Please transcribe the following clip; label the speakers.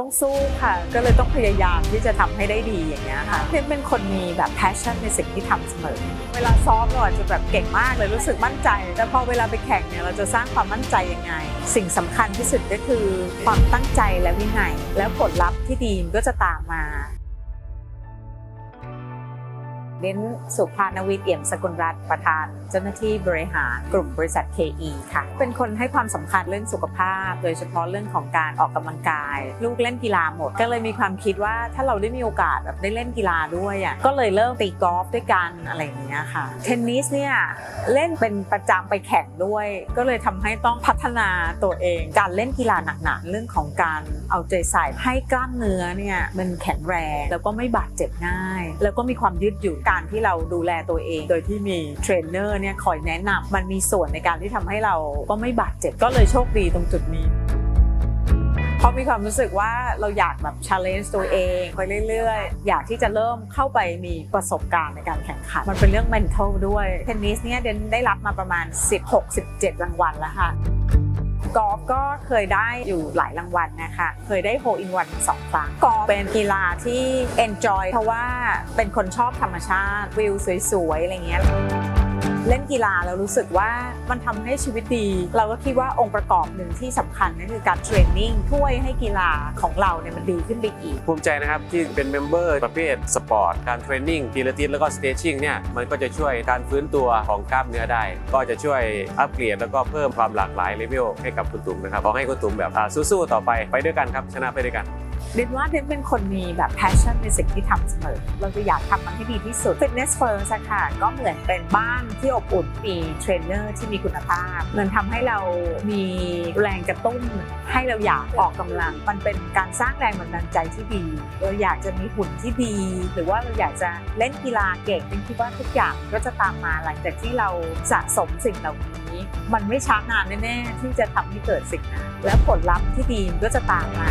Speaker 1: ต้องสู้ค่ะ ก็เลยต้องพยายามที่จะทำให้ได้ดีอย่างเงี้ยค่ะเพชรเป็นคนมีแบบแพชชั่นในสิ่งที่ทำเสมอ เวลาซ้อมเราอาจจะแบบเก่งมากเลยรู้สึกมั่นใจ แต่พอเวลาไปแข่งเนี่ยเราจะสร้างความมั่นใจยังไง สิ่งสำคัญที่สุดก็คือความตั้งใจและวินัย แล้วผลลัพธ์ที่ดีก็จะตามมา เน้นสุภานวิทย์เอี่ยมสกุลรัตน์ประธาน เจ้าหน้าที่บริหารกลุ่มบริษัท KE ค่ะ เป็นคนให้ความสำคัญเรื่องสุขภาพ โดยเฉพาะเรื่องของการออกกำลังกาย ลูกเล่นกีฬาหมด ก็เลยมีความคิดว่าถ้าเราได้มีโอกาสแบบได้เล่นกีฬาด้วยอะก็เลยเริ่มตีกอล์ฟด้วยกันอะไรอย่างเงี้ยค่ะ เทนนิสเนี่ยเล่นเป็นประจำไปแข่งด้วย ก็เลยทำให้ต้องพัฒนาตัวเอง การเล่นกีฬาหนักๆเรื่องของการเอาใจใส่ให้กล้ามเนื้อเนี่ยมันแข็งแรงแล้วก็ไม่บาดเจ็บง่าย แล้วก็มีความยืดหยุ่นการที่เราดูแลตัวเอง โดยที่มีเทรนเนอร์เนี่ยคอยแนะนำมันมีส่วนในการที่ทำให้เราก็ไม่บาดเจ็บก็เลยโชคดีตรงจุดนี้เพราะมีความรู้สึกว่าเราอยากแบบ challenge ตัวเองไปเรื่อยๆ อยากที่จะเริ่มเข้าไปมีประสบการณ์ในการแข่งขัน มันเป็นเรื่อง mental ด้วย เทนนิสเนี่ยเดนได้รับมาประมาณ 16-17 รางวัลแล้วค่ะ กอล์ฟก็เคยได้อยู่หลายรางวัลนะคะ เคยได้โฮอินวันสองครั้งกอล์ฟเป็นกีฬาที่ enjoy เพราะว่าเป็นคนชอบธรรมชาติวิวสวยๆ อะไรเงี้ย เล่นกีฬาเรารู้สึกว่ามันทำให้ชีวิตดี เราก็คิดว่าองค์ประกอบหนึ่งที่สำคัญก็คือการเทรนนิ่งช่วยให้กีฬาของเราเนี่ยมันดีขึ้นไปอีก
Speaker 2: ภูมิใจนะครับที่เป็นเมมเบอร์ประเภทสปอร์ตการเทรนนิ่งพิลาทิสแล้วก็สเตชิ่งเนี่ยมันก็จะช่วยการฟื้นตัวของกล้ามเนื้อได้ ก็จะช่วยอัปเกรดแล้วก็เพิ่มความหลากหลายเลเวลให้กับคุณตุ๋มนะครับขอให้คุณตุ๋มแบบสู้ๆต่อไปไปด้วยกันครับชนะไปด้วยกัน
Speaker 1: เดนว่าเดนเป็นคนมีแบบ passion ในสิ่งที่ทำเสมอ เราจะอยากทำมันให้ดีที่สุด Fitness First อะค่ะ ก็เหมือนเป็นบ้านที่อบอุ่น มีเทรนเนอร์ที่มีคุณภาพ มันทำให้เรามีแรงกระตุ้นให้เราอยากออกกำลัง มันเป็นการสร้างแรงบันดาลใจที่ดี เราอยากจะมีหุ่นที่ดี หรือว่าเราอยากจะเล่นกีฬาเก่งเป็นคิดว่าทุกอย่างก็จะตามมาหลังจากที่เราสะสมสิ่งเหล่านี้ มันไม่ช้านานแน่ๆที่จะทำให้เกิดสิ่งนั้นแล้วผลลัพธ์ที่ดีก็จะตามมา